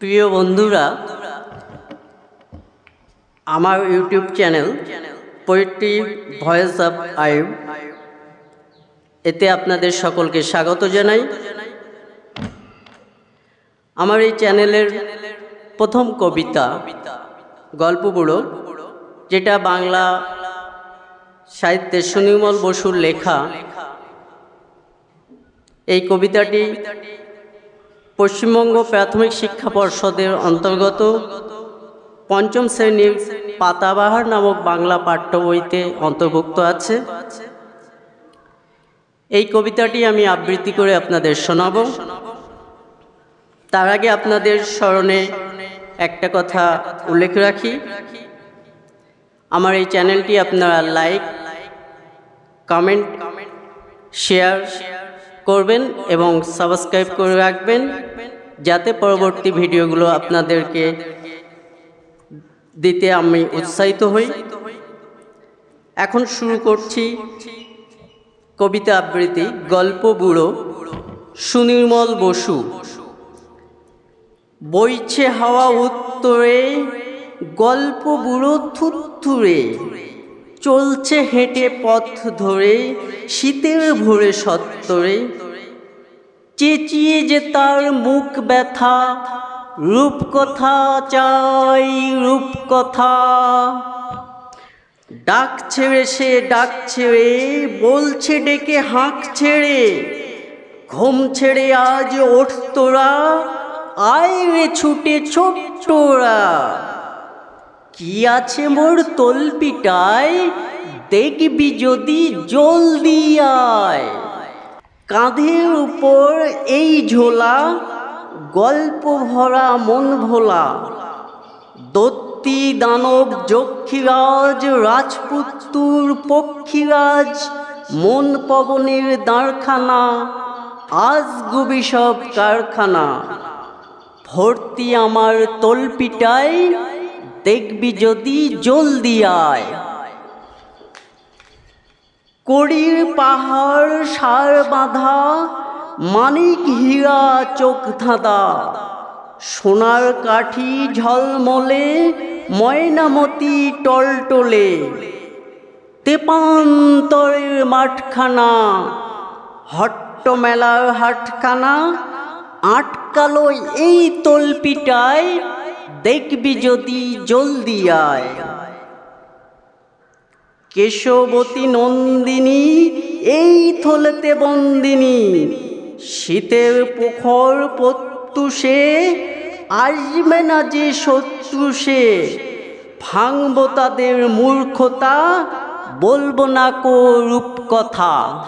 প্রিয় বন্ধুরা, আমার YouTube channel poetry voice of আইব এতে আপনাদের সকলকে স্বাগত জানাই। আমার এই চ্যানেলের প্রথম কবিতা গল্প বুড়ো যেটা বাংলা সাহিত্যের সুনির্মল বসুর লেখা, এই কবিতাটি পশ্চিমবঙ্গ প্রাথমিক শিক্ষা পর্ষদের অন্তর্গত পঞ্চম শ্রেণির পাতাবাহার নামক বাংলা পাঠ্য বইতে অন্তর্ভুক্ত আছে। এই কবিতাটি আমি আবৃত্তি করে আপনাদের শোনাব। তার আগে আপনাদের স্মরণে একটা কথা উল্লেখ রাখি। আমার এই চ্যানেলটি আপনারা লাইক, কমেন্ট, শেয়ার করবেন এবং সাবস্ক্রাইব করে রাখবেন যাতে পরবর্তী ভিডিওগুলো আপনাদেরকে দিতে আমি উৎসাহিত হই। এখন শুরু করছি কবিতা আবৃত্তি, গল্প বুড়ো সুনির্মল বসু। বইছে হাওয়া উত্তরে, গল্প বুড়ো থুত্থুরে চলছে হেঁটে পথ ধরে শীতের ভোরে সত্তরে চেঁচিয়ে যে তার মুখ ব্যথা, রূপকথা চাই রূপকথা। ডাক ছেড়ে সে ডাক ছেড়ে, বলছে ডেকে হাঁক ছেড়ে। ঘুম ছেড়ে আজ ওঠ তোরা আয় রে ছুটে ছোট্টরা। কি আছে মোর তলপিটায়? দেখবি যদি জলদি আয়। কাঁধের উপর এই ঝোলা, গল্প ভরা মন ভোলা। দত্তি দানব, যক্ষীরাজ, রাজপুত্তুর পক্ষীরাজ, মন পবনের দাঁড়খানা আজ গুবি সব কারখানা। ভর্তি আমার তলপিটায় দেখবি যদি জলদি আয়। কড়ির পাহাড় সার বাঁধা, মানিক হীরা চোখ ধাঁধা। সোনার কাঠি ঝলমলে, ময়নামতি টলটলে। তেপান্তরের মাঠখানা হট্ট মেলার হাটখানা, আটকালো এই তলপিটায় দেখবি যদি জলদি আয়। কেশবতী নন্দিনী, এই থলেতে বন্দিনী, শীতের পোখর প্রত্যুষে, আসবে না যে শত্রু সে, ভাঙব তাদের মূর্খতা, বলব না কো রূপকথা।